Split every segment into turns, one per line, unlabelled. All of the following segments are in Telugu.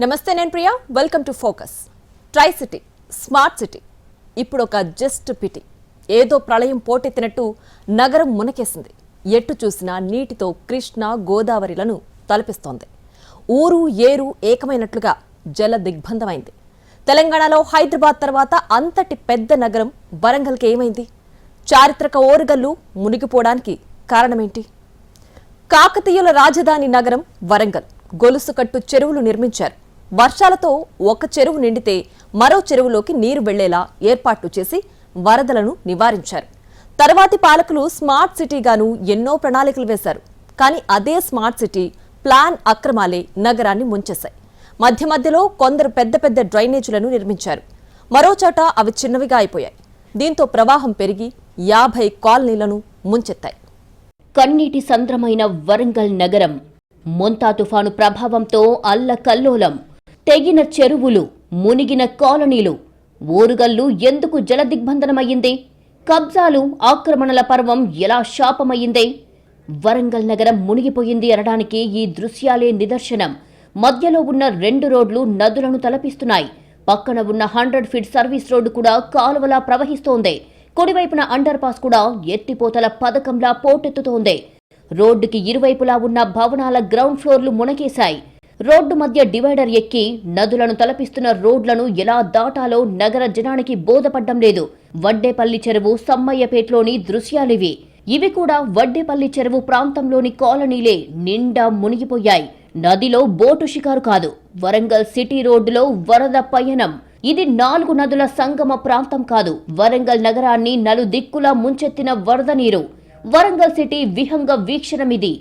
నమస్తే నేను Priya. Welcome to focus tri city smart city ఇప్పుడు ఒక జస్ట్ పిటి ఏదో ప్రళయం పోటెత్తినట్టు నగరం మునకేసింది. ఎట్టు చూసినా నీటితో కృష్ణ గోదావరిలను తలపిస్తోంది. ఊరు ఏరు ఏకమైనట్లుగా జల దిగ్బంధమైంది. తెలంగాణలో హైదరాబాద్ తర్వాత అంతటి పెద్ద నగరం వరంగల్కి ఏమైంది? చారిత్రక ఓరుగల్లు మునిగిపోవడానికి కారణమేంటి? కాకతీయుల రాజధాని నగరం వరంగల్. గొలుసుకట్టు చెరువులు నిర్మించారు. వర్షాలతో ఒక చెరువు నిండితే మరో చెరువులోకి నీరు వెళ్ళేలా ఏర్పాట్లు చేసి వరదలను నివారించారు. తర్వాతి పాలకులు స్మార్ట్ సిటీగాను ఎన్నో ప్రణాళికలు వేశారు. కానీ అదే స్మార్ట్ సిటీ ప్లాన్ అక్రమాలే నగరాన్ని ముంచేశాయి. మధ్య మధ్యలో కొందరు పెద్ద పెద్ద డ్రైనేజీలను నిర్మించారు. మరో చోట అవి చిన్నవిగా అయిపోయాయి. దీంతో ప్రవాహం పెరిగి యాభై కాలనీలను ముంచెత్తాయి.
కన్నీటి సంద్రమైన వరంగల్ నగరం మొంతా తుఫాను ప్రభావంతో అల్లకల్లోలం. తెగిన చెరువులు మునిగిన కాలనీలు. ఓరుగల్లు ఎందుకు జలదిగ్బంధనమయ్యింది? కబ్జాలు ఆక్రమణల పర్వం ఎలా శాపమయ్యిందే? వరంగల్ నగరం మునిగిపోయింది అనడానికి ఈ దృశ్యాలే నిదర్శనం. మధ్యలో ఉన్న రెండు రోడ్లు నదులను తలపిస్తున్నాయి. పక్కన ఉన్న హండ్రెడ్ ఫీట్ సర్వీస్ రోడ్డు కూడా కాలువలా ప్రవహిస్తోంది. కుడివైపున అండర్ పాస్ కూడా ఎత్తిపోతల పథకంలా పోటెత్తుతోంది. రోడ్డుకి ఇరువైపులా ఉన్న భవనాల గ్రౌండ్ ఫ్లోర్లు మునకేశాయి రోడ్డు మధ్య డివైడర్ ఎక్కి నదులను తలపిస్తున్న రోడ్లను ఎలా దాటాలో నగర జనానికి బోధపడ్డం లేదు. వడ్డేపల్లి చెరువు సమ్మయ్యపేటలోని దృశ్యాలివి. ఇవి కూడా వడ్డేపల్లి చెరువు ప్రాంతంలోని కాలనీలే నిండా మునిగిపోయాయి. నదిలో బోటు షికారు కాదు. వరంగల్ సిటీ రోడ్డులో వరద పయనం. ఇది నాలుగు నదుల సంగమ ప్రాంతం కాదు. వరంగల్ నగరాన్ని నలు దిక్కులా ముంచెత్తిన వరద నీరు. వరంగల్ సిటీ విహంగ వీక్షణమిది.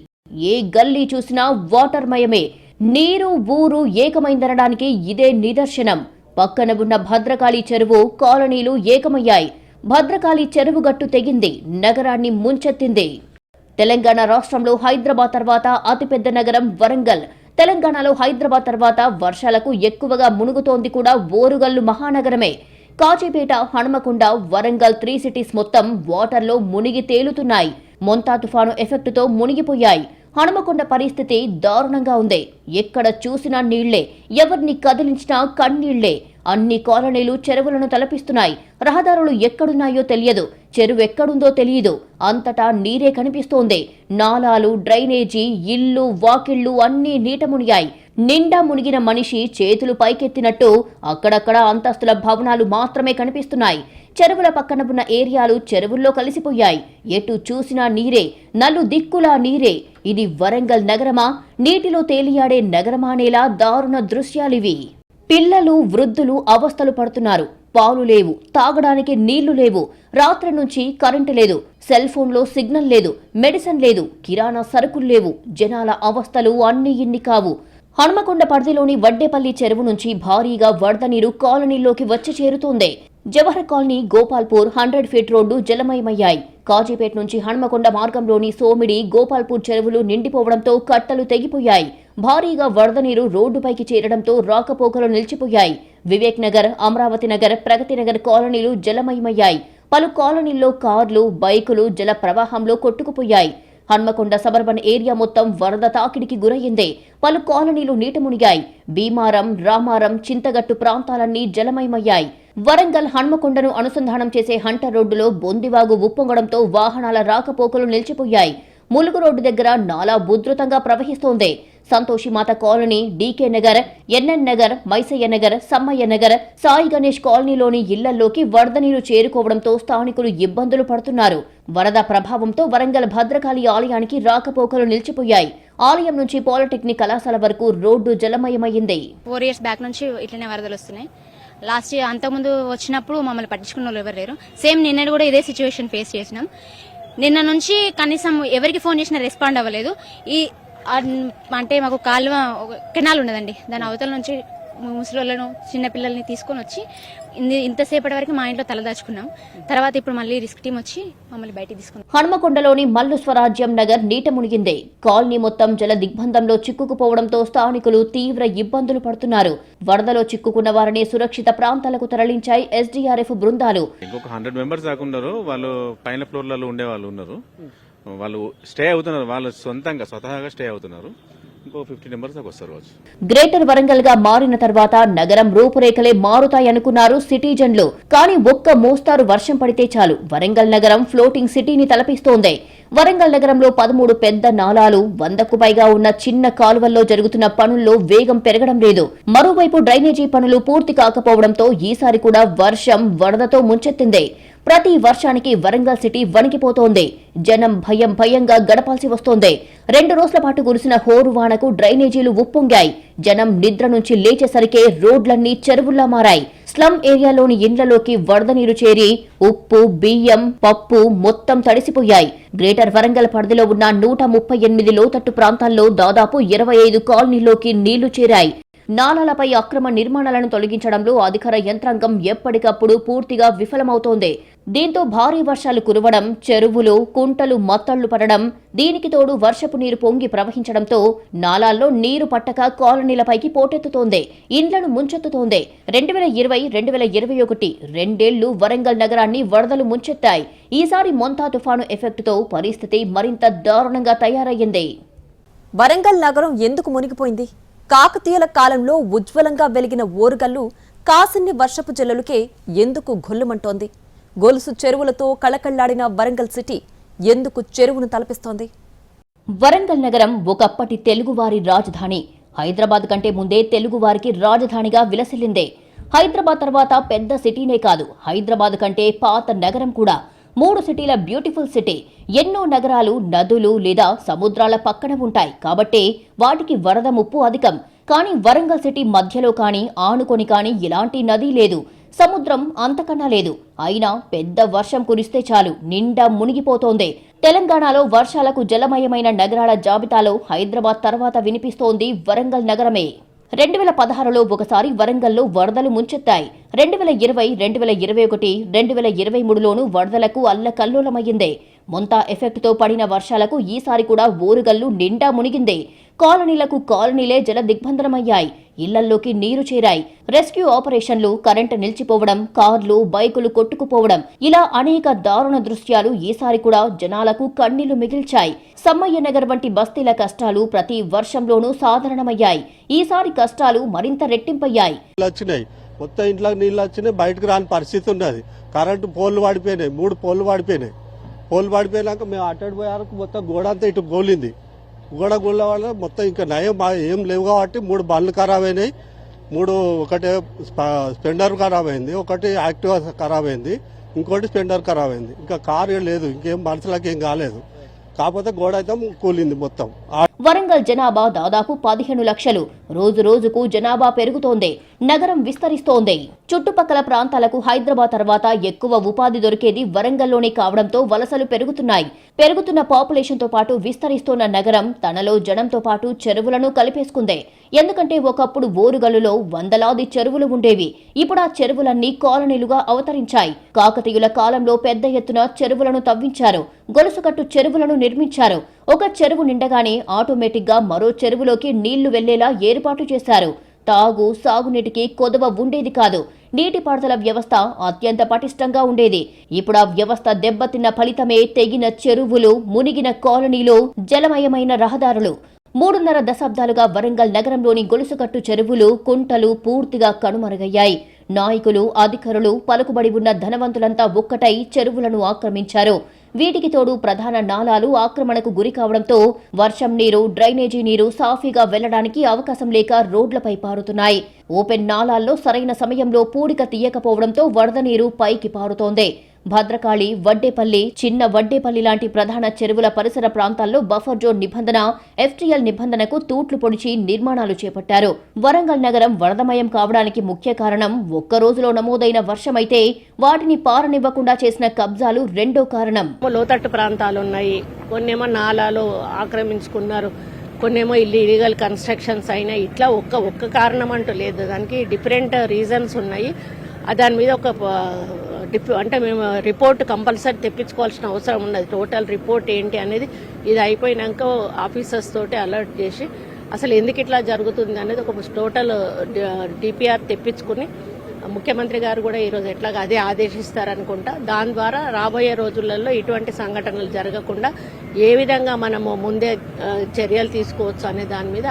ఏ గల్లీ చూసినా వాటర్మయమే. నీరు ఊరు ఏకమైందనడానికి ఇదే నిదర్శనం. పక్కన ఉన్న భద్రకాళి చెరువు కాలనీలు ఏకమయ్యాయి. భద్రకాళి చెరువు గట్టు తెగింది నగరాన్ని ముంచెత్తింది. తెలంగాణ రాష్ట్రంలో హైదరాబాద్ తర్వాత అతిపెద్ద నగరం వరంగల్. తెలంగాణలో హైదరాబాద్ తర్వాత వర్షాలకు ఎక్కువగా మునుగుతోంది కూడా ఓరుగల్లు మహానగరమే. కాచిపేట హనుమకొండ వరంగల్ త్రీ సిటీస్ మొత్తం వాటర్లో మునిగి తేలుతున్నాయి. మొంతా తుఫాను ఎఫెక్టుతో మునిగిపోయాయి. హనుమకొండ పరిస్థితి దారుణంగా ఉంది. ఎక్కడ చూసినా నీళ్ళే ఎవరిని కదిలించినా కన్నీళ్ళే. అన్ని కాలనీలు చెరువులను తలపిస్తున్నాయి. రహదారులు ఎక్కడున్నాయో తెలియదు. చెరువు ఎక్కడుందో తెలియదు. అంతటా నీరే కనిపిస్తోంది. నాలాలు డ్రైనేజీ ఇల్లు వాకిళ్ళు అన్నీ నీట మునిగాయి. నిండా మునిగిన మనిషి చేతులు పైకెత్తినట్టు అక్కడక్కడ అంతస్తుల భవనాలు మాత్రమే కనిపిస్తున్నాయి. చెరువుల పక్కన ఉన్న ఏరియాలు చెరువుల్లో కలిసిపోయాయి. ఎటు చూసినా నీరే నలు దిక్కులా నీరే. ఇది వరంగల్ నగరమా? నీటిలో తేలియాడే నగరమానేలా దారుణ దృశ్యాలివి. పిల్లలు వృద్ధులు అవస్థలు పడుతున్నారు. పాలు లేవు తాగడానికి నీళ్ళు లేవు రాత్రి నుంచి కరెంటు లేదు సెల్ ఫోన్లో సిగ్నల్ లేదు మెడిసిన్ లేదు కిరాణా సరుకులు లేవు జనాల అవస్థలు అన్ని ఇన్ని కావు. హనుమకొండ పరిధిలోని వడ్డేపల్లి చెరువు నుంచి భారీగా వరద నీరు కాలనీలోకి వచ్చి చేరుతోంది. Jawahar colony Gopalpur hundred feet road జలమయమయ్యాయి. Kazipet నుంచి హన్మకొండ మార్గంలోని సోమిడి గోపాల్పూర్ చెరువులు నిండిపోవడంతో కట్టలు తెగిపోయాయి. భారీగా వరద నీరు రోడ్డుపైకి చేరడంతో రాకపోకలు నిలిచిపోయాయి. వివేక్ నగర్ అమరావతి నగర్ ప్రగతి నగర్ కాలనీలు జలమయమయ్యాయి. పలు కాలనీల్లో కార్లు బైకులు జల ప్రవాహంలో కొట్టుకుపోయాయి. హన్మకొండ సబర్బన్ ఏరియా మొత్తం వరద తాకిడికి గురయ్యింది. పలు కాలనీలు నీట మునిగాయి. భీమారం రామారం చింతగట్టు ప్రాంతాలన్నీ జలమయమయ్యాయి. వరంగల్ హన్మకొండను అనుసంధానం చేసే హంటర్ రోడ్డులో బొందివాగు ఉప్పొంగడంతో వాహనాల రాకపోకలు నిలిచిపోయాయి. ములుగు రోడ్డు దగ్గర నాలా ఉధృతంగా ప్రవహిస్తోంది. Santoshimata colony DK nagar NN nagar Maisayya nagar Sammayya nagar Sai Ganesh కాలనీలోని ఇళ్ళల్లోకి వరద నీరు చేరుకోవడంతో స్థానికులు ఇబ్బందులు పడుతున్నారు. వరద ప్రభావంతో వరంగల్ భద్రకాళి ఆలయానికి రాకపోకలు నిలిచిపోయాయి. ఆలయం నుంచి పాలిటెక్నిక్ కళాశాల వరకు రోడ్డు జలమయమైంది.
ఫోర్ ఇయర్స్ బ్యాక్ నుంచి ఇట్లనే వరదలు వస్తున్నాయి. లాస్ట్ ఇయర్ అంతకుముందు వచ్చినప్పుడు మమ్మల్ని పట్టించుకున్న వాళ్ళు ఎవరు లేరు. సేమ్ నిన్న కూడా ఇదే సిచ్యువేషన్ ఫేస్ చేసినాం. నిన్న నుంచి కనీసం ఎవరికి ఫోన్ చేసినా రెస్పాండ్ అవ్వలేదు. ఈ అంటే మాకు కాలువ ఒక కెనాల్ ఉన్నదండి. దాని అవతల నుంచి ముసలోళ్ళను చిన్నపిల్లల్ని తీసుకొని వచ్చి ఇంతసేపటి వరకు మా ఇంట్లో తలదాచుకున్నాం తర్వాత ఇప్పుడు మళ్ళీ రిస్క్ టీం వచ్చి మమ్మల్ని బయటికి తీసుకున్నాం.
హన్మకొండలోని మల్లు స్వరాజ్యం నగర్ నీట మునిగిందే. కాలనీ మొత్తం జల దిగ్బంధంలో చిక్కుకుపోవడంతో స్థానికులు తీవ్ర ఇబ్బందులు పడుతున్నారు. వరదలో చిక్కుకున్న వారిని సురక్షిత ప్రాంతాలకు తరలించాయి ఎస్డీఆర్ఎఫ్ బృందాలు.
ఇంకొక హండ్రెడ్ మెంబర్స్ దాకా ఉన్నారు. వాళ్ళు పైన ఫ్లోర్లలో ఉండే వాళ్ళు ఉన్నారు. వాళ్ళు స్టే అవుతున్నారు. వాళ్ళు సొంతంగా స్వతహాగా స్టే అవుతున్నారు. ఇంకో ఫిఫ్టీ దాకా వస్తారు రోజు.
గ్రేటర్ వరంగల్గా మారిన తర్వాత నగరం రూపురేఖలే మారుతాయనుకున్నారు సిటిజన్లు. కానీ ఒక్క మోస్తారు వర్షం పడితే చాలు. వరంగల్ నగరం ఫ్లోటింగ్ సిటీని తలపిస్తోంది. వరంగల్ నగరంలో పదమూడు పెద్ద నాలాలు వందకు పైగా ఉన్న చిన్న కాలువల్లో జరుగుతున్న పనుల్లో వేగం పెరగడం లేదు. మరోవైపు డ్రైనేజీ పనులు పూర్తి కాకపోవడంతో ఈసారి కూడా వర్షం వరదతో ముంచెత్తింది. ప్రతి వర్షానికి వరంగల్ సిటీ వణికిపోతోంది. జనం భయం భయంగా గడపాల్సి వస్తోంది. రెండు రోజుల పాటు కురిసిన హోరు వానకు డ్రైనేజీలు ఉప్పొంగాయి. జనం నిద్ర నుంచి లేచేసరికే రోడ్లన్నీ చెరువుల్లా మారాయి. స్లమ్ ఏరియాలోని ఇండ్లలోకి వరద నీరు చేరి ఉప్పు బియ్యం పప్పు మొత్తం తడిసిపోయాయి. గ్రేటర్ వరంగల్ పరిధిలో ఉన్న నూట ముప్పై ఎనిమిది లోతట్టు ప్రాంతాల్లో దాదాపు ఇరవై ఐదు కాలనీలోకి నీళ్ళు చేరాయి. నాలాలపై అక్రమ నిర్మాణాలను తొలగించడంలో అధికార యంత్రాంగం ఎప్పటికప్పుడు పూర్తిగా విఫలమవుతోంది. దీంతో భారీ వర్షాలు కురవడం చెరువులు కుంటలు మత్తళ్ళు పడడం దీనికి తోడు వర్షపు నీరు పొంగి ప్రవహించడంతో నాలాల్లో నీరు పట్టక కాలనీలపైకి పోటెత్తుతోంది ఇండ్లను ముంచెత్తుతోంది. రెండు వేల ఇరవై రెండు వేల ఇరవై ఒకటి రెండేళ్ళు వరంగల్ నగరాన్ని వరదలు ముంచెత్తాయి. ఈసారి మొంతా తుఫాను ఎఫెక్టుతో పరిస్థితి మరింత దారుణంగా తయారయ్యింది.
వరంగల్ నగరం ఎందుకు మునిగిపోయింది? కాకతీయుల కాలంలో ఉజ్వలంగా వెలిగిన ఓరుగల్లు కాసిన్ని వర్షపు జల్లులకే ఎందుకు గొల్లుమంటోంది గొలుసు చెరువులతో కళకళ్ళాడిన వరంగల్ సిటీ ఎందుకు చెరువును తలపిస్తోంది?
వరంగల్ నగరం ఒకప్పటి తెలుగువారి రాజధాని. హైదరాబాద్ కంటే ముందే తెలుగువారికి రాజధానిగా విలసిల్లిందే. హైదరాబాద్ తర్వాత పెద్ద సిటీనే కాదు హైదరాబాద్ కంటే పాత నగరం కూడా. మూడు సిటీల బ్యూటిఫుల్ సిటీ. ఎన్నో నగరాలు నదులు లేదా సముద్రాల పక్కన ఉంటాయి. కాబట్టే వాటికి వరద ముప్పు అధికం. కానీ వరంగల్ సిటీ మధ్యలో కానీ ఆనుకొని కానీ ఇలాంటి నది లేదు. సముద్రం అంతకన్నా లేదు. అయినా పెద్ద వర్షం కురిస్తే చాలు. నిండా మునిగిపోతోంది. తెలంగాణలో వర్షాలకు జలమయమైన నగరాల జాబితాలో హైదరాబాద్ తర్వాత వినిపిస్తోంది వరంగల్ నగరమే. రెండు వేల పదహారులో ఒకసారి వరంగల్లో వరదలు ముంచెత్తాయి. రెండు వేల ఇరవై రెండు వేల ఇరవై ఒకటి రెండు వేల ఇరవై మూడులోనూ వరదలకు అల్లకల్లోలమయ్యింది. మొంతా ఎఫెక్ట్తో పడిన వర్షాలకు ఈసారి కూడా ఊరుగల్లు నిండా మునిగింది. కాలనీలకు కాలనీలే జల దిగ్బంధనమయ్యాయి ఇళ్ళల్లోకి నీరు చేరాయి. రెస్క్యూ ఆపరేషన్లు కరెంటు నిలిచిపోవడం కార్లు బైకులు కొట్టుకుపోవడం ఇలా అనేక దారుణ దృశ్యాలు ఈసారి కూడా జనాలకు కన్నీళ్ళు మిగిల్చాయి. సమ్మయ్య నగర్ వంటి బస్తీల కష్టాలు ప్రతి వర్షంలోనూ సాధారణమయ్యాయి. ఈసారి కష్టాలు మరింత రెట్టింపయ్యాయి.
నీళ్ళు వచ్చినాయి. మొత్తం ఇంట్లో నీళ్ళు వచ్చినాయి. బయటకు రాని పరిస్థితి ఉన్నది. కరెంటు పోల్లు పడిపోయినాయి మూడు పోల్లు పడిపోయినాయి పోల్లు పడిపోయినాక మేము అటు పోయే వరకు మొత్తం గోడంతా ఇటు గోలింది. గోడ వల్ల మొత్తం ఇంకా నయం ఏం లేవు కాబట్టి మూడు బండ్లు ఖరాబ్ అయినాయి మూడు ఒకటి స్పెండర్ ఖరాబ్ అయింది ఒకటి యాక్టివా ఖరాబ్ అయింది ఇంకోటి స్పెండర్ ఖరాబ్ అయింది ఇంకా కారు లేదు ఇంకేం మనుషులకు ఏం కాలేదు. కాకపోతే గోడ అయితే కూలింది మొత్తం.
వరంగల్ జనాభా దాదాపు పదిహేను లక్షలు. రోజు రోజుకు జనాభా పెరుగుతోంది. నగరం విస్తరిస్తోంది. చుట్టుపక్కల ప్రాంతాలకు హైదరాబాద్ తర్వాత ఎక్కువ ఉపాధి దొరికేది వరంగల్లోనే కావడంతో వలసలు పెరుగుతున్నాయి. పెరుగుతున్న పాపులేషన్తో పాటు విస్తరిస్తోన్న నగరం తనలో జనంతో పాటు చెరువులను కలిపేసుకుంది. ఎందుకంటే ఒకప్పుడు ఓరుగల్లులో వందలాది చెరువులు ఉండేవి. ఇప్పుడు ఆ చెరువులన్నీ కాలనీలుగా అవతరించాయి. కాకతీయుల కాలంలో పెద్ద ఎత్తున చెరువులను తవ్వించారు. గొలుసుకట్టు చెరువులను నిర్మించారు. ఒక చెరువు నిండగానే ఆటోమేటిక్గా మరో చెరువులోకి నీళ్ళు వెళ్ళేలా ఏర్పాటు చేశారు. తాగు సాగునీటికి కొదవ ఉండేది కాదు. నీటిపారుదల వ్యవస్థ అత్యంత పటిష్టంగా ఉండేది. ఇప్పుడు ఆ వ్యవస్థ దెబ్బతిన్న ఫలితమే తెగిన చెరువులు మునిగిన కాలనీలు జలమయమైన రహదారులు. మూడున్నర దశాబ్దాలుగా వరంగల్ నగరంలోని గొలుసుకట్టు చెరువులు కుంటలు పూర్తిగా కనుమరుగయ్యాయి. నాయకులు అధికారులు పలుకుబడి ఉన్న ధనవంతులంతా ఒక్కటై చెరువులను ఆక్రమించారు. వీటికి తోడు ప్రధాన నాలాలు ఆక్రమణకు గురి కావడంతో వర్షం నీరు డ్రైనేజీ నీరు సాఫీగా వెళ్ళడానికి అవకాశం లేక రోడ్లపై పారుతున్నాయి. ఓపెన్ నాలాల్లో సరైన సమయంలో పూడిక తీయకపోవడంతో వరద నీరు పైకి పారుతోంది. భద్రకాళి వడ్డేపల్లి చిన్న వడ్డేపల్లి లాంటి ప్రధాన చెరువుల పరిసర ప్రాంతాల్లో బఫర్ జోన్ నిబంధన ఎఫ్టీఎల్ నిబంధనకు తూట్లు పొడిచి నిర్మాణాలు చేపట్టారు. వరంగల్ నగరం వరదమయం కావడానికి ముఖ్య కారణం ఒక్క రోజులో నమోదైన వర్షమైతే వాటిని పారనివ్వకుండా చేసిన కబ్జాలు రెండో కారణం.
లోతట్టు ప్రాంతాలు ఉన్నాయి. కొన్నేమో నాలాలు ఆక్రమించుకున్నారు. కొన్నేమో ఇల్లు ఇలీగల్ కన్స్ట్రక్షన్స్ అయినా ఇట్లా ఒక్క ఒక్క కారణం అంటూ లేదు. దానికి డిఫరెంట్ రీజన్స్ ఉన్నాయి. దాని మీద ఒక అంటే మేము రిపోర్ట్ కంపల్సరీ తెప్పించుకోవాల్సిన అవసరం ఉన్నది. టోటల్ రిపోర్ట్ ఏంటి అనేది ఇది అయిపోయినాక ఆఫీసర్స్ తోటి అలర్ట్ చేసి అసలు ఎందుకు ఇట్లా జరుగుతుంది అనేది ఒక టోటల్ డిపిఆర్ తెప్పించుకుని ముఖ్యమంత్రి గారు కూడా ఈరోజు ఎట్లాగా అదే ఆదేశిస్తారనుకుంటా దాని ద్వారా రాబోయే రోజులలో ఇటువంటి సంఘటనలు జరగకుండా ఏ విధంగా మనము ముందే చర్యలు తీసుకోవచ్చు అనే దాని మీద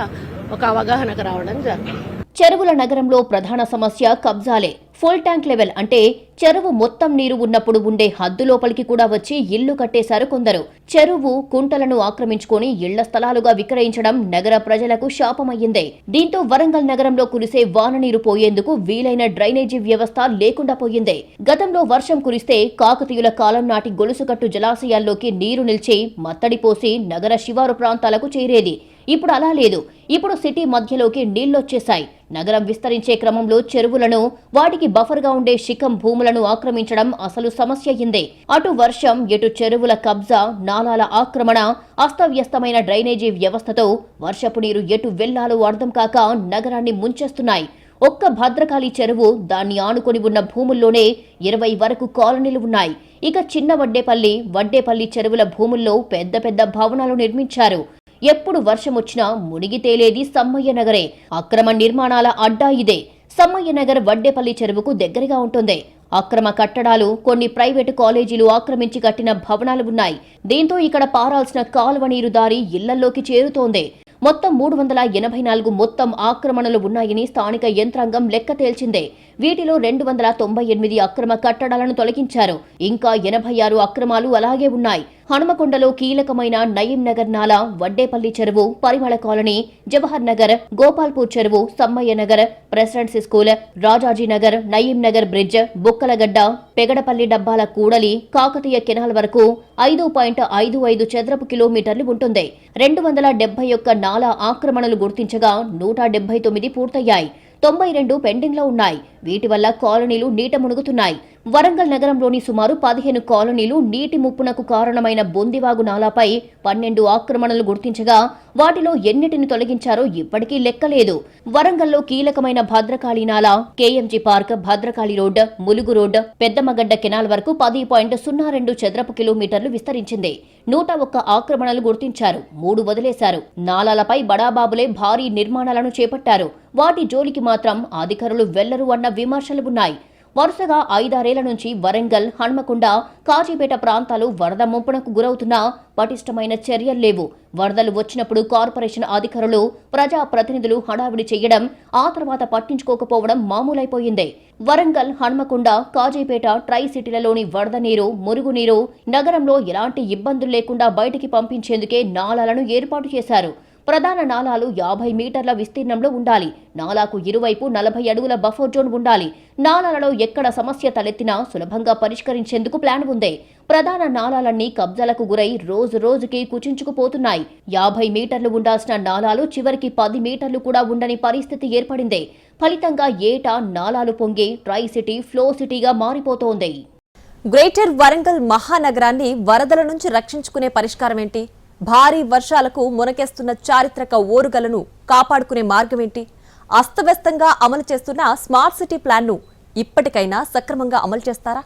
ఒక అవగాహనకు రావడం జరుగుతుంది.
చెరువుల నగరంలో ప్రధాన సమస్య కబ్జాలే. ఫుల్ ట్యాంక్ లెవెల్ అంటే చెరువు మొత్తం నీరు ఉన్నప్పుడు ఉండే హద్దు లోపలికి కూడా వచ్చి ఇల్లు కట్టేశారు కొందరు. చెరువు కుంటలను ఆక్రమించుకొని ఇళ్ళ స్థలాలుగా విక్రయించడం నగర ప్రజలకు శాపమయ్యిందే. దీంతో వరంగల్ నగరంలో కురిసే వాన నీరు పోయేందుకు వీలైన డ్రైనేజీ వ్యవస్థ లేకుండా పోయిందే. గతంలో వర్షం కురిస్తే కాకతీయుల కాలం నాటి గొలుసుకట్టు జలాశయాల్లోకి నీరు నిలిచి మత్తడి పోసి నగర శివారు ప్రాంతాలకు చేరేది. ఇప్పుడు అలా లేదు. ఇప్పుడు సిటీ మధ్యలోకి నీళ్ళొచ్చేశాయి నగరం విస్తరించే క్రమంలో చెరువులను వాటికి బఫర్గా ఉండే శిఖం భూములను ఆక్రమించడం అసలు సమస్య అయిందే. అటు వర్షం ఎటు చెరువుల కబ్జా నాలాల ఆక్రమణ అస్తవ్యస్తమైన డ్రైనేజీ వ్యవస్థతో వర్షపు నీరు ఎటు వెళ్ళాలో అర్థం కాక నగరాన్ని ముంచేస్తున్నాయి. ఒక్క భద్రకాళి చెరువు దాన్ని ఆనుకొని ఉన్న భూముల్లోనే ఇరవై వరకు కాలనీలు ఉన్నాయి. ఇక చిన్న వడ్డేపల్లి వడ్డేపల్లి చెరువుల భూముల్లో పెద్ద పెద్ద భవనాలు నిర్మించారు. ఎప్పుడు వర్షం వచ్చినా మునిగి తేలేది సమ్మయ్య నగరే. అక్రమ నిర్మాణాల అడ్డా ఇదే. సమ్మయ్య నగర్ వడ్డేపల్లి చెరువుకు దగ్గరగా ఉంటుంది. అక్రమ కట్టడాలు కొన్ని ప్రైవేటు కాలేజీలు ఆక్రమించి కట్టిన భవనాలు ఉన్నాయి. దీంతో ఇక్కడ పారాల్సిన కాలువ నీరు దారి ఇళ్ళల్లోకి చేరుతోంది. మొత్తం మూడు వందల ఎనభై నాలుగు మొత్తం ఆక్రమణలు ఉన్నాయని స్థానిక యంత్రాంగం లెక్క తేల్చిందే. వీటిలో రెండు వందల తొంభై ఎనిమిది అక్రమ కట్టడాలను తొలగించారు. ఇంకా ఎనభై ఆరు అక్రమాలు అలాగే ఉన్నాయి. హనుమకొండలో కీలకమైన నయీం నగర్ నాలా వడ్డేపల్లి చెరువు పరిమళ కాలనీ జవహర్ నగర్ గోపాల్పూర్ చెరువు Sammayya nagar presidency school Rajaji nagar Nayeem nagar bridge Bukkalagadda Pegadapalli డబ్బాల కూడలి కాకతీయ కెనాల్ వరకు ఐదు పాయింట్ ఐదు ఐదు చదరపు కిలోమీటర్లు ఉంటుంది. రెండు వందల డెబ్బై ఒక్క నాలా ఆక్రమణలు గుర్తించగా నూట డెబ్బై తొమ్మిది పూర్తయ్యాయి. తొంభై రెండు పెండింగ్లో ఉన్నాయి. వీటి వల్ల కాలనీలు నీట మునుగుతున్నాయి. వరంగల్ నగరంలోని సుమారు పదిహేను కాలనీలు నీటి ముప్పునకు కారణమైన బొందివాగు నాలాపై పన్నెండు ఆక్రమణలు గుర్తించగా వాటిలో ఎన్నిటిని తొలగించారో ఇప్పటికీ లెక్కలేదు. వరంగల్లో కీలకమైన భద్రకాళి నాలా KMG park Bhadrakali road Mulugu road Peddamagadda canal వరకు పది పాయింట్ సున్నా రెండు చదరపు కిలోమీటర్లు విస్తరించింది. నూట ఒక్క ఆక్రమణలు గుర్తించారు. మూడు వదిలేశారు. నాలాలపై బడాబాబులే భారీ నిర్మాణాలను చేపట్టారు. వాటి జోలికి మాత్రం అధికారులు వెళ్ళరు అన్న విమర్శలు ఉన్నాయి. వరుసగా ఐదారేళ్ళ నుంచి వరంగల్ హన్మకొండ కాజీపేట ప్రాంతాలు వరద ముంపునకు గురవుతున్నా పటిష్టమైన చర్యలు లేవు. వరదలు వచ్చినప్పుడు కార్పొరేషన్ అధికారులు ప్రజా ప్రతినిధులు హడావిడి చేయడం ఆ తర్వాత పట్టించుకోకపోవడం మామూలైపోయింది. వరంగల్ హన్మకొండ కాజీపేట ట్రై సిటీలలోని వరద నీరు మురుగునీరు నగరంలో ఎలాంటి ఇబ్బందులు లేకుండా బయటికి పంపించేందుకే నాలాలను ఏర్పాటు చేశారు. ప్రధాన నాలాలు యాభై మీటర్ల విస్తీర్ణంలో ఉండాలి. నాలాకు ఇరువైపు నలభై అడుగుల బఫర్ జోన్ ఉండాలి. నాలాలలో ఎక్కడ సమస్య తలెత్తినా సులభంగా పరిష్కరించేందుకు ప్లాన్ ఉంది. ప్రధాన నాలాలన్నీ కబ్జాలకు గురై రోజు రోజుకి కుచించుకుపోతున్నాయి. యాభై మీటర్లు ఉండాల్సిన నాలాలు చివరికి పది మీటర్లు కూడా ఉండని పరిస్థితి ఏర్పడింది. ఫలితంగా ఏటా నాలాలు పొంగి ట్రై సిటీ ఫ్లో సిటీగా మారిపోతోంది.
గ్రేటర్ వరంగల్ మహానగరాన్ని వరదల నుంచి రక్షించుకునే పరిష్కారం ఏంటి భారీ వర్షాలకు మునకేస్తున్న చారిత్రక ఓరుగలను కాపాడుకునే మార్గమేంటి? అస్తవ్యస్తంగా అమలు చేస్తున్న స్మార్ట్ సిటీ ప్లాన్ను ఇప్పటికైనా సక్రమంగా అమలు చేస్తారా?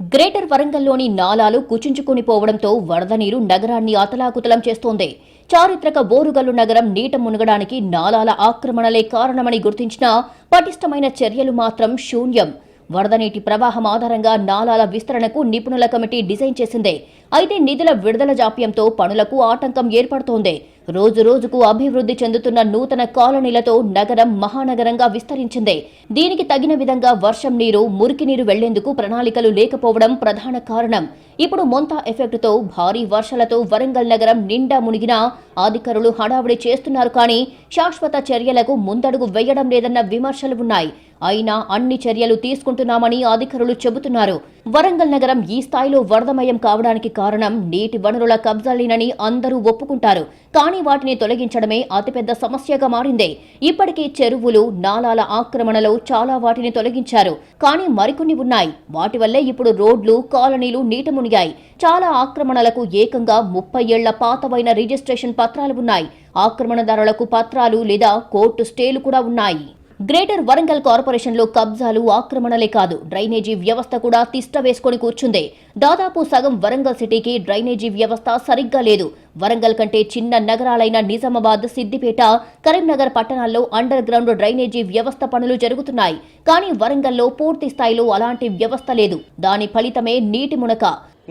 గ్రేటర్ వరంగల్లోని నాలాలు కుచించుకుని పోవడంతో వరద నీరు నగరాన్ని అతలాకుతలం చేస్తోంది. చారిత్రక బోరుగల్లు నగరం నీట మునగడానికి నాలాల ఆక్రమణలే కారణమని గుర్తించిన పటిష్టమైన చర్యలు మాత్రం శూన్యం. వరద నీటి ప్రవాహం ఆధారంగా నాలాల విస్తరణకు నిపుణుల కమిటీ డిజైన్ చేసిందే. అయితే నిధుల విడుదల జాప్యంతో పనులకు ఆటంకం ఏర్పడుతోంది. రోజు రోజుకు అభివృద్ధి చెందుతున్న నూతన కాలనీలతో నగరం మహానగరంగా విస్తరించింది. దీనికి తగిన విధంగా వర్షం నీరు మురికి నీరు వెళ్ళేందుకు ప్రణాళికలు లేకపోవడం ప్రధాన కారణం. ఇప్పుడు మొంతా ఎఫెక్టుతో భారీ వర్షాలతో వరంగల్ నగరం నిండా మునిగినా అధికారులు హడావుడి చేస్తున్నారు కానీ శాశ్వత చర్యలకు ముందడుగు వేయడం లేదన్న విమర్శలు ఉన్నాయి. అయినా అన్ని చర్యలు తీసుకుంటున్నామని అధికారులు చెబుతున్నారు. వరంగల్ నగరం ఈ స్థాయిలో వరదమయం కావడానికి కారణం నీటి వనరుల కబ్జాలేనని అందరూ ఒప్పుకుంటారు. కానీ వాటిని తొలగించడమే అతిపెద్ద సమస్యగా మారింది. ఇప్పటికీ చెరువులు నాలాల ఆక్రమణలో చాలా వాటిని తొలగించారు. కానీ మరికొన్ని ఉన్నాయి. వాటి వల్లే ఇప్పుడు రోడ్లు కాలనీలు నీట మునిగాయి. చాలా ఆక్రమణలకు ఏకంగా ముప్పై ఏళ్ళ పాతవైన రిజిస్ట్రేషన్ పత్రాలు ఉన్నాయి. ఆక్రమణదారులకు పత్రాలు లేదా కోర్టు స్టేలు కూడా ఉన్నాయి. గ్రేటర్ వరంగల్ కార్పొరేషన్లో కబ్జాలు ఆక్రమణలే కాదు. డ్రైనేజీ వ్యవస్థ కూడా తిష్ట వేసుకొని కూర్చుంది. దాదాపు సగం వరంగల్ సిటీకి డ్రైనేజీ వ్యవస్థ సరిగ్గా లేదు. వరంగల్ కంటే చిన్న నగరాలైన నిజామాబాద్ సిద్దిపేట కరీంనగర్ పట్టణాల్లో అండర్ గ్రౌండ్ డ్రైనేజీ వ్యవస్థ పనులు జరుగుతున్నాయి. కానీ వరంగల్లో పూర్తి స్థాయిలో అలాంటి వ్యవస్థ లేదు. దాని ఫలితమే నీటి మునక.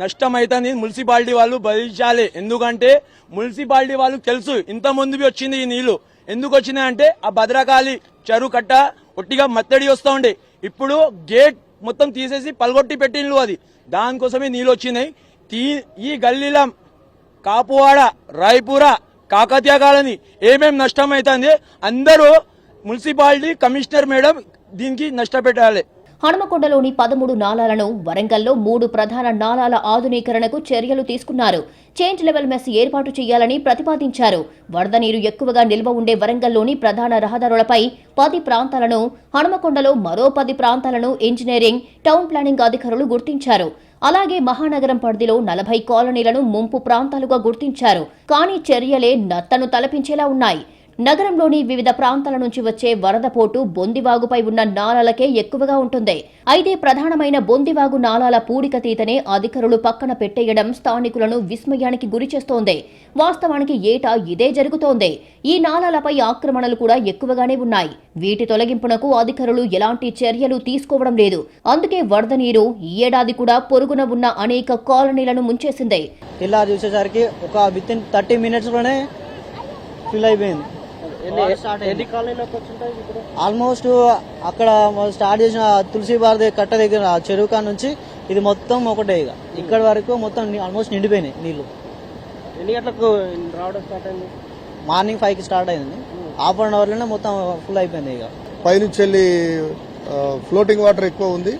నష్టం అవుతుంది మున్సిపాలిటీ వాళ్ళు భరించాలి. ఎందుకంటే మున్సిపాలిటీ వాళ్ళు తెలుసు. ఇంత ముందు వచ్చింది ఈ నీళ్ళు. ఎందుకు వచ్చినాయి అంటే ఆ భద్రకాళి చెరువు కట్ట ఒట్టిగా మత్తడి వస్తూ ఉండే. ఇప్పుడు గేట్ మొత్తం తీసేసి పలగొట్టి పెట్టిండ్లు అది. దానికోసమే నీళ్ళు వచ్చినాయి. తీ- ఈ గల్లీల కాపువాడ రాయపుర కాకతీయ కాలనీ ఏమేం నష్టం అవుతుంది? అందరూ మున్సిపాలిటీ కమిషనర్ మేడం దీనికి నష్టపెట్టాలి.
హనుమకొండలోని పదమూడు నాలాలను వరంగల్లో మూడు ప్రధాన నాలాల ఆధునీకరణకు చర్యలు తీసుకున్నారు. చేంజ్ లెవెల్ మెస్ ఏర్పాటు చేయాలని ప్రతిపాదించారు. వరద నీరు ఎక్కువగా నిల్వ ఉండే వరంగల్లోని ప్రధాన రహదారులపై పది ప్రాంతాలను హనుమకొండలో మరో పది ప్రాంతాలను ఇంజనీరింగ్ టౌన్ ప్లానింగ్ అధికారులు గుర్తించారు. అలాగే మహానగరం పరిధిలో నలభై కాలనీలను ముంపు ప్రాంతాలుగా గుర్తించారు. కానీ చర్యలే నత్తను తలపించేలా ఉన్నాయి. నగరంలోని వివిధ ప్రాంతాల నుంచి వచ్చే వరద పోటు బొందివాగుపై ఉన్న నాలాలకే ఎక్కువగా ఉంటుంది. అయితే ప్రధానమైన బొందివాగు నాలాల పూడికతీతనే అధికారులు పక్కన పెట్టేయడం స్థానికులను విస్మయానికి గురిచేస్తోంది వాస్తవానికి ఏటా ఇదే జరుగుతోంది. ఈ నాలాలపై ఆక్రమణలు కూడా ఎక్కువగానే ఉన్నాయి. వీటి తొలగింపునకు అధికారులు ఎలాంటి చర్యలు తీసుకోవడం లేదు. అందుకే వరద నీరు ఈ ఏడాది కూడా పొరుగున ఉన్న అనేక కాలనీలను ముంచేసింది.
ఇలా చూసేసరికి ఒక విత్ ఇన్ థర్టీ మినిట్స్లోనే ఫిల్ అయిపోయింది. ఆల్మోస్ట్ అక్కడ స్టార్ట్ చేసిన తులసి బారది కట్ట దగ్గర చెరువు కాడ నుంచి ఇది మొత్తం ఒకటే ఇక. ఇక్కడ వరకు మొత్తం ఆల్మోస్ట్ నిండిపోయినాయి నీళ్ళు
ఎన్ని గంటలకు రావడం స్టార్ట్ అయింది?
మార్నింగ్ ఫైవ్కి స్టార్ట్ అయింది. హాఫ్ అన్ అవర్లోనే మొత్తం ఫుల్ అయిపోయింది ఇక.
పైనుంచి వెళ్ళి ఫ్లోటింగ్ వాటర్ ఎక్కువ ఉంది.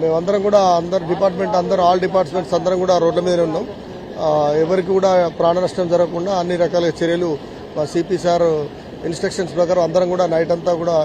మేమందరం కూడా అందరు డిపార్ట్మెంట్ అందరూ ఆల్ డిపార్ట్మెంట్స్ అందరం కూడా రోడ్ల మీద ఉన్నాం. ఎవరికి కూడా ప్రాణ నష్టం జరగకుండా అన్ని రకాల చర్యలు మా సిపి సార్ ఇన్స్ట్రక్షన్స్ ప్రకారం అందరం కూడా నైట్ అంతా కూడా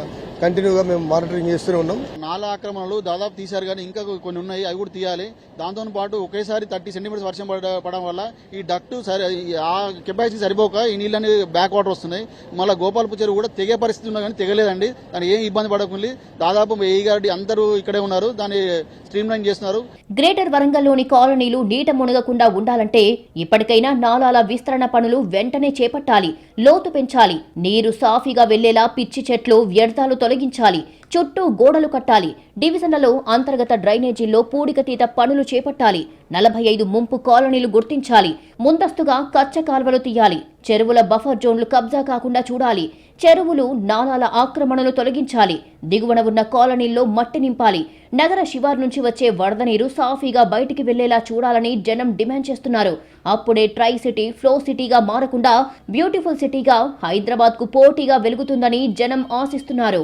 కంటిన్యూగా మేము మానిటరింగ్ చేస్తూనే ఉన్నాం.
నాలా ఆక్రమణలు దాదాపు తీశారు కానీ ఇంకా కొన్ని ఉన్నాయి అవి కూడా తీయాలి. దాంతో పాటు ఒకేసారి థర్టీ సెంటీమీటర్స్ వర్షం పడ- పడడం వల్ల ఈ డక్ట్ సరి ఈ ఆ కెపాసిటీ సరిపోక ఈ నీళ్ళని బ్యాక్ వాటర్ వస్తున్నాయి. మళ్ళీ గోపాలపు చెరువు కూడా తెగే పరిస్థితి ఉన్నా కానీ తెగలేదండి. దాని ఏం ఇబ్బంది పడకుండా దాదాపు వెయ్యి గారి అందరూ ఇక్కడే ఉన్నారు. దాన్ని స్ట్రీమ్ లైన్ చేస్తున్నారు.
గ్రేటర్ వరంగల్లోని కాలనీలు నీట మునగకుండా ఉండాలంటే ఇప్పటికైనా నాలాల విస్తరణ పనులు వెంటనే చేపట్టాలి లోతు పెంచాలి. నీరు సాఫీగా వెళ్ళేలా పిచ్చి చెట్లు వ్యర్థాలు తొలగించాలి. చుట్టూ గోడలు కట్టాలి. డివిజన్లలో అంతర్గత డ్రైనేజీల్లో పూడికతీత పనులు చేపట్టాలి. నలభై ఐదు ముంపు కాలనీలు గుర్తించాలి. ముందస్తుగా కచ్చ కాల్వలు తీయాలి. చెరువుల బఫర్ జోన్లు కబ్జా కాకుండా చూడాలి. చెరువులు నాలాల ఆక్రమణలు తొలగించాలి. దిగువన ఉన్న కాలనీల్లో మట్టి నింపాలి. నగర శివార్ నుంచి వచ్చే వరద నీరు సాఫీగా బయటికి వెళ్ళేలా చూడాలని జనం డిమాండ్ చేస్తున్నారు. అప్పుడే ట్రై సిటీ ఫ్లో సిటీగా మారకుండా బ్యూటిఫుల్ సిటీగా హైదరాబాద్కు పోటీగా వెలుగుతుందని జనం ఆశిస్తున్నారు.